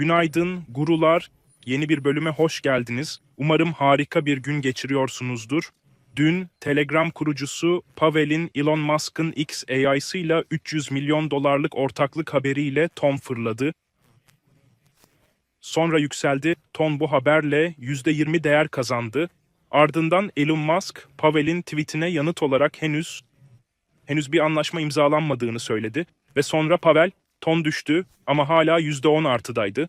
Günaydın, gurular. Yeni bir bölüme hoş geldiniz. Umarım harika bir gün geçiriyorsunuzdur. Dün Telegram kurucusu Pavel'in Elon Musk'ın X AI'sıyla 300 milyon dolarlık ortaklık haberiyle ton fırladı. Sonra yükseldi. Ton bu haberle %20 değer kazandı. Ardından Elon Musk, Pavel'in tweetine yanıt olarak henüz henüz bir anlaşma imzalanmadığını söyledi ve sonra Pavel ton düştü ama hala %10 artıdaydı.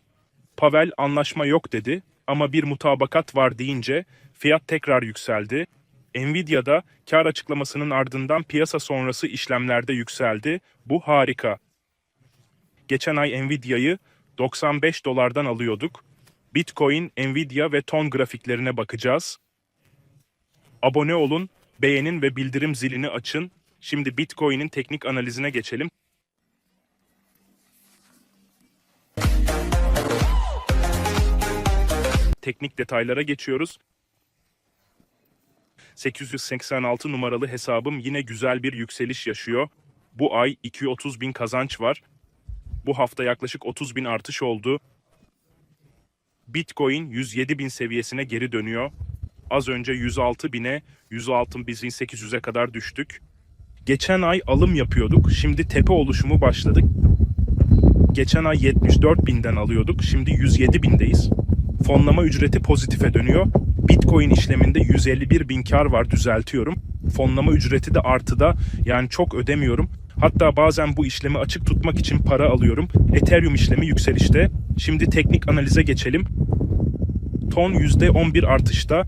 Pavel anlaşma yok dedi ama bir mutabakat var deyince fiyat tekrar yükseldi. Nvidia'da kar açıklamasının ardından piyasa sonrası işlemlerde yükseldi. Bu harika. Geçen ay Nvidia'yı 95 dolardan alıyorduk. Bitcoin, Nvidia ve ton grafiklerine bakacağız. Abone olun, beğenin ve bildirim zilini açın. Şimdi Bitcoin'in teknik analizine geçelim. Teknik detaylara geçiyoruz. 886 numaralı hesabım yine güzel bir yükseliş yaşıyor. Bu ay 230 bin kazanç var. Bu hafta yaklaşık 30 bin artış oldu. Bitcoin 107 bin seviyesine geri dönüyor. Az önce 106 bine, 106 bin 800'e kadar düştük. Geçen ay alım yapıyorduk. Şimdi tepe oluşumu başladık. Geçen ay 74 binden alıyorduk. Şimdi 107 bindeyiz. Fonlama ücreti pozitife dönüyor. Bitcoin işleminde 151 bin kar var düzeltiyorum. Fonlama ücreti de artıda yani çok ödemiyorum. Hatta bazen bu işlemi açık tutmak için para alıyorum. Ethereum işlemi yükselişte. Şimdi teknik analize geçelim. Ton %11 artışta.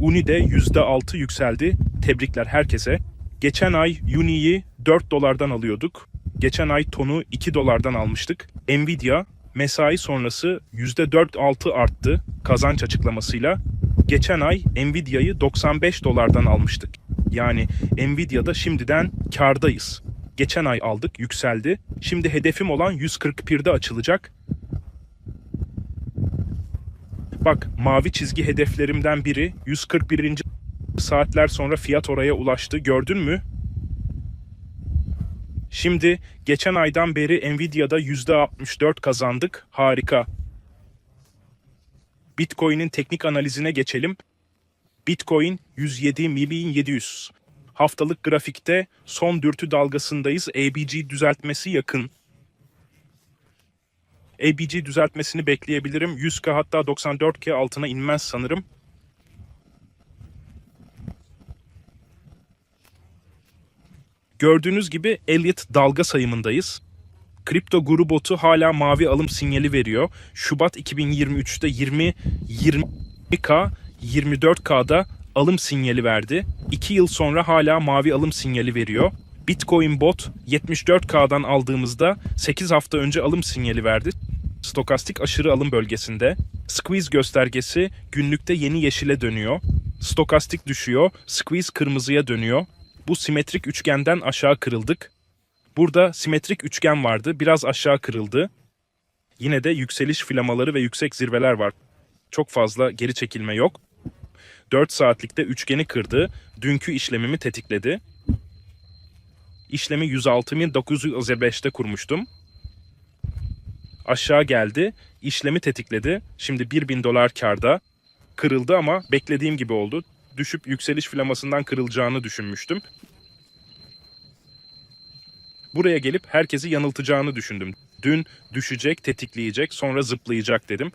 Uni de %6 yükseldi. Tebrikler herkese. Geçen ay Uni'yi 4 dolardan alıyorduk. Geçen ay tonu 2 dolardan almıştık. Nvidia mesai sonrası %4-6 arttı kazanç açıklamasıyla. Geçen ay Nvidia'yı 95 dolardan almıştık. Yani Nvidia'da şimdiden kardayız. Geçen ay aldık, yükseldi. Şimdi hedefim olan 141'de açılacak. Bak, mavi çizgi hedeflerimden biri 141. saatler sonra fiyat oraya ulaştı. Gördün mü? Şimdi geçen aydan beri Nvidia'da %64 kazandık. Harika. Bitcoin'in teknik analizine geçelim. Bitcoin 107.700. Haftalık grafikte son dürtü dalgasındayız. ABG düzeltmesi yakın. ABG düzeltmesini bekleyebilirim. 100K hatta 94K altına inmez sanırım. Gördüğünüz gibi Elliott dalga sayımındayız. Kripto guru botu hala mavi alım sinyali veriyor. Şubat 2023'te 20 20K 24K'da alım sinyali verdi. 2 yıl sonra hala mavi alım sinyali veriyor. Bitcoin bot 74K'dan aldığımızda 8 hafta önce alım sinyali verdi. Stokastik aşırı alım bölgesinde. Squeeze göstergesi günlükte yeni yeşile dönüyor. Stokastik düşüyor, squeeze kırmızıya dönüyor. Bu simetrik üçgenden aşağı kırıldık. Burada simetrik üçgen vardı, biraz aşağı kırıldı. Yine de yükseliş flamaları ve yüksek zirveler var. Çok fazla geri çekilme yok. 4 saatlikte üçgeni kırdı, dünkü işlemimi tetikledi. İşlemi 106.955'te kurmuştum. Aşağı geldi, işlemi tetikledi. Şimdi 1000 dolar karda. Kırıldı ama beklediğim gibi oldu. Düşüp yükseliş flamasından kırılacağını düşünmüştüm. Buraya gelip herkesi yanıltacağını düşündüm. Dün düşecek, tetikleyecek, sonra zıplayacak dedim.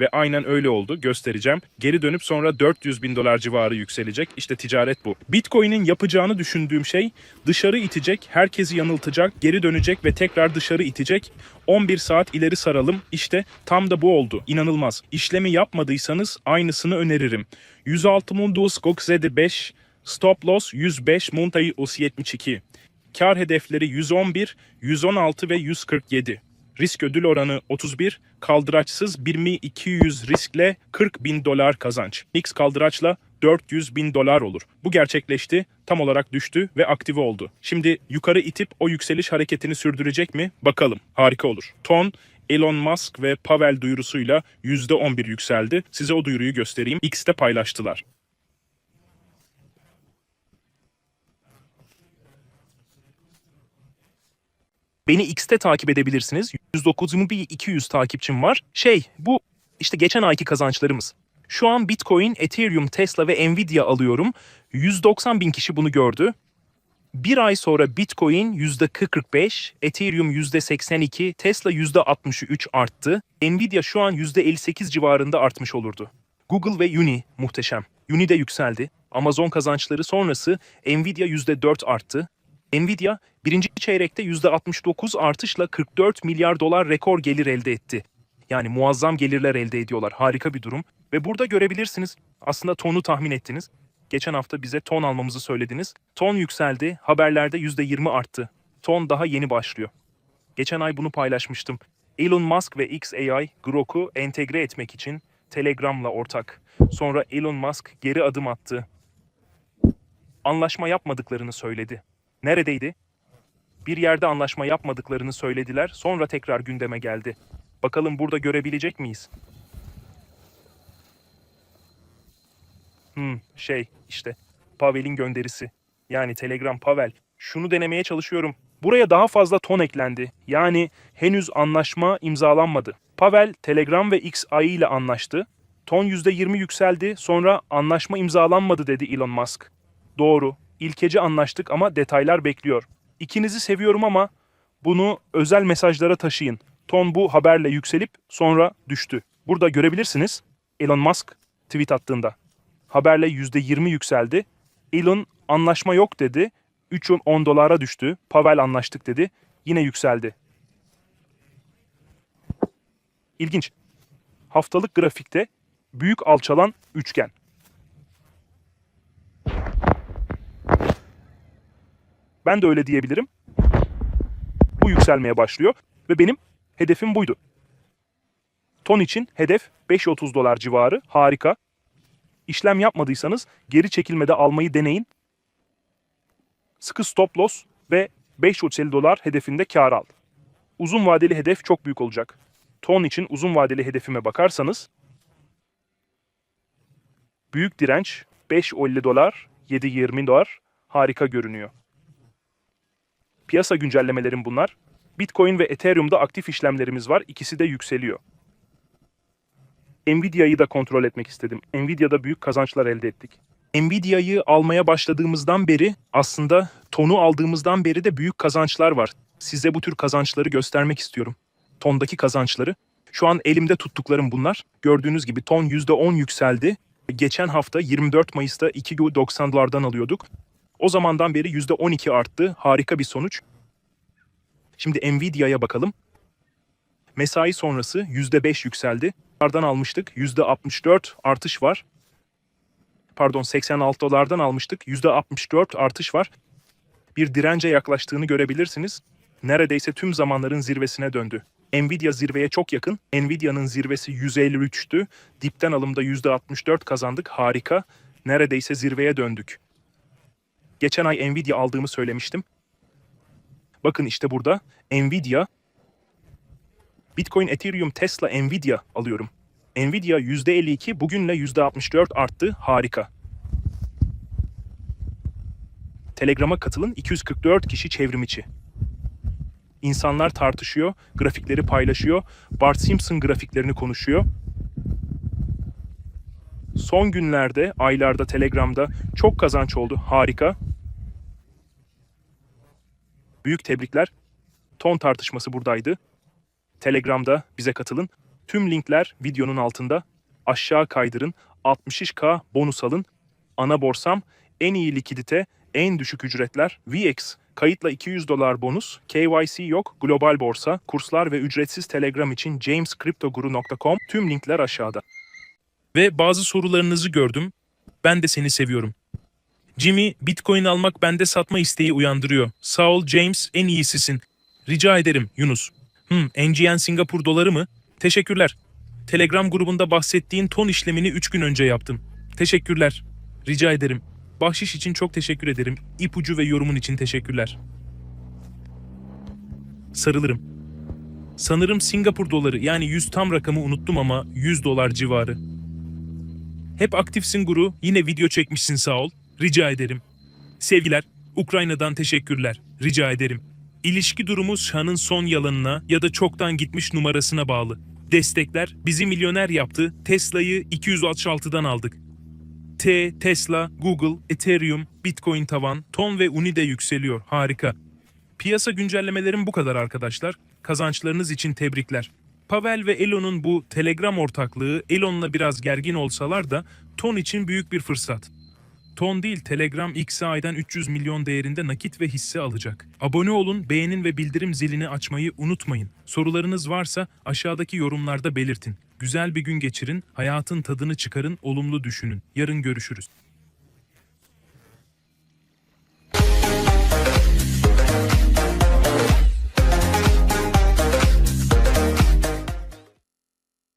Ve aynen öyle oldu. Göstereceğim. Geri dönüp sonra 400 bin dolar civarı yükselecek. İşte ticaret bu. Bitcoin'in yapacağını düşündüğüm şey dışarı itecek, herkesi yanıltacak, geri dönecek ve tekrar dışarı itecek. 11 saat ileri saralım. İşte tam da bu oldu. İnanılmaz. İşlemi yapmadıysanız aynısını öneririm. 106 Mundus Gokzede 5, Stop Loss 105 Muntayı Us 72. Kar hedefleri 111, 116 ve 147. Risk ödül oranı 31, kaldıraçsız 2200 riskle 40 bin dolar kazanç. X kaldıraçla 400 bin dolar olur. Bu gerçekleşti, tam olarak düştü ve aktive oldu. Şimdi yukarı itip o yükseliş hareketini sürdürecek mi? Bakalım. Harika olur. Ton, Elon Musk ve Pavel duyurusuyla %11 yükseldi. Size o duyuruyu göstereyim. X'te paylaştılar. Beni X'te takip edebilirsiniz. 109.200 takipçim var. Şey, bu işte geçen ayki kazançlarımız. Şu an Bitcoin, Ethereum, Tesla ve Nvidia alıyorum. 190 bin kişi bunu gördü. Bir ay sonra Bitcoin %45, Ethereum %82, Tesla %63 arttı. Nvidia şu an %58 civarında artmış olurdu. Google ve Uni muhteşem. Uni de yükseldi. Amazon kazançları sonrası Nvidia %4 arttı. Nvidia birinci çeyrekte %69 artışla 44 milyar dolar rekor gelir elde etti. Yani muazzam gelirler elde ediyorlar. Harika bir durum. Ve burada görebilirsiniz. Aslında tonu tahmin ettiniz. Geçen hafta bize ton almamızı söylediniz. Ton yükseldi. Haberlerde %20 arttı. Ton daha yeni başlıyor. Geçen ay bunu paylaşmıştım. Elon Musk ve XAI Grok'u entegre etmek için Telegram'la ortak. Sonra Elon Musk geri adım attı. Anlaşma yapmadıklarını söyledi. Neredeydi? Bir yerde anlaşma yapmadıklarını söylediler. Sonra tekrar gündeme geldi. Bakalım burada görebilecek miyiz? Hmm, şey işte Pavel'in gönderisi. Yani Telegram Pavel. Şunu denemeye çalışıyorum. Buraya daha fazla ton eklendi. Yani henüz anlaşma imzalanmadı. Pavel Telegram ve XAI ile anlaştı. Ton %20 yükseldi. Sonra anlaşma imzalanmadı dedi Elon Musk. Doğru. İlkece anlaştık ama detaylar bekliyor. İkinizi seviyorum ama bunu özel mesajlara taşıyın. Ton bu haberle yükselip sonra düştü. Burada görebilirsiniz Elon Musk tweet attığında. Haberle %20 yükseldi. Elon anlaşma yok dedi. 3.10 dolara düştü. Pavel anlaştık dedi. Yine yükseldi. İlginç. Haftalık grafikte büyük alçalan üçgen. Ben de öyle diyebilirim. Bu yükselmeye başlıyor ve benim hedefim buydu. Ton için hedef 5.30 dolar civarı. Harika. İşlem yapmadıysanız geri çekilmede almayı deneyin. Sıkı stop loss ve 5.50 dolar hedefinde kar al. Uzun vadeli hedef çok büyük olacak. Ton için uzun vadeli hedefime bakarsanız büyük direnç 5.50 dolar, 7.20 dolar harika görünüyor. Piyasa güncellemelerim bunlar. Bitcoin ve Ethereum'da aktif işlemlerimiz var. İkisi de yükseliyor. Nvidia'yı da kontrol etmek istedim. Nvidia'da büyük kazançlar elde ettik. Nvidia'yı almaya başladığımızdan beri aslında tonu aldığımızdan beri de büyük kazançlar var. Size bu tür kazançları göstermek istiyorum. Tondaki kazançları. Şu an elimde tuttuklarım bunlar. Gördüğünüz gibi ton %10 yükseldi. Geçen hafta 24 Mayıs'ta 2.90 dolardan alıyorduk. O zamandan beri %12 arttı. Harika bir sonuç. Şimdi Nvidia'ya bakalım. Mesai sonrası %5 yükseldi. Dolardan almıştık. %64 artış var. Pardon 86 dolardan almıştık. %64 artış var. Bir dirence yaklaştığını görebilirsiniz. Neredeyse tüm zamanların zirvesine döndü. Nvidia zirveye çok yakın. Nvidia'nın zirvesi 153'tü. Dipten alımda %64 kazandık. Harika. Neredeyse zirveye döndük. Geçen ay Nvidia aldığımı söylemiştim. Bakın işte burada Nvidia, Bitcoin, Ethereum, Tesla, Nvidia alıyorum. Nvidia %52, bugünle %64 arttı. Harika. Telegram'a katılın 244 kişi çevrim içi. İnsanlar tartışıyor, grafikleri paylaşıyor. Bart Simpson grafiklerini konuşuyor. Son günlerde, aylarda Telegram'da çok kazanç oldu. Harika. Büyük tebrikler. Ton tartışması buradaydı. Telegram'da bize katılın. Tüm linkler videonun altında. Aşağı kaydırın. 60k bonus alın. Ana borsam, en iyi likidite, en düşük ücretler, VX, kayıtla 200 dolar bonus, KYC yok, global borsa, kurslar ve ücretsiz Telegram için jamescryptoguru.com tüm linkler aşağıda. Ve bazı sorularınızı gördüm. Ben de seni seviyorum. Jimmy, Bitcoin almak bende satma isteği uyandırıyor. Sağ ol James, en iyisisin. Rica ederim Yunus. Hmm, NGN Singapur doları mı? Teşekkürler. Telegram grubunda bahsettiğin ton işlemini 3 gün önce yaptım. Teşekkürler. Rica ederim. Bahşiş için çok teşekkür ederim. İpucu ve yorumun için teşekkürler. Sarılırım. Sanırım Singapur doları yani 100 tam rakamı unuttum ama 100 dolar civarı. Hep aktifsin Guru. Yine video çekmişsin sağ ol. Rica ederim. Sevgiler. Ukrayna'dan teşekkürler. Rica ederim. İlişki durumu Şan'ın son yalanına ya da çoktan gitmiş numarasına bağlı. Destekler bizi milyoner yaptı. Tesla'yı 266'dan aldık. T, Tesla, Google, Ethereum, Bitcoin tavan, Ton ve Uni de yükseliyor. Harika. Piyasa güncellemelerim bu kadar arkadaşlar. Kazançlarınız için tebrikler. Pavel ve Elon'un bu Telegram ortaklığı Elon'la biraz gergin olsalar da Ton için büyük bir fırsat. Ton değil Telegram X aydan 300 milyon değerinde nakit ve hisse alacak. Abone olun, beğenin ve bildirim zilini açmayı unutmayın. Sorularınız varsa aşağıdaki yorumlarda belirtin. Güzel bir gün geçirin, hayatın tadını çıkarın, olumlu düşünün. Yarın görüşürüz.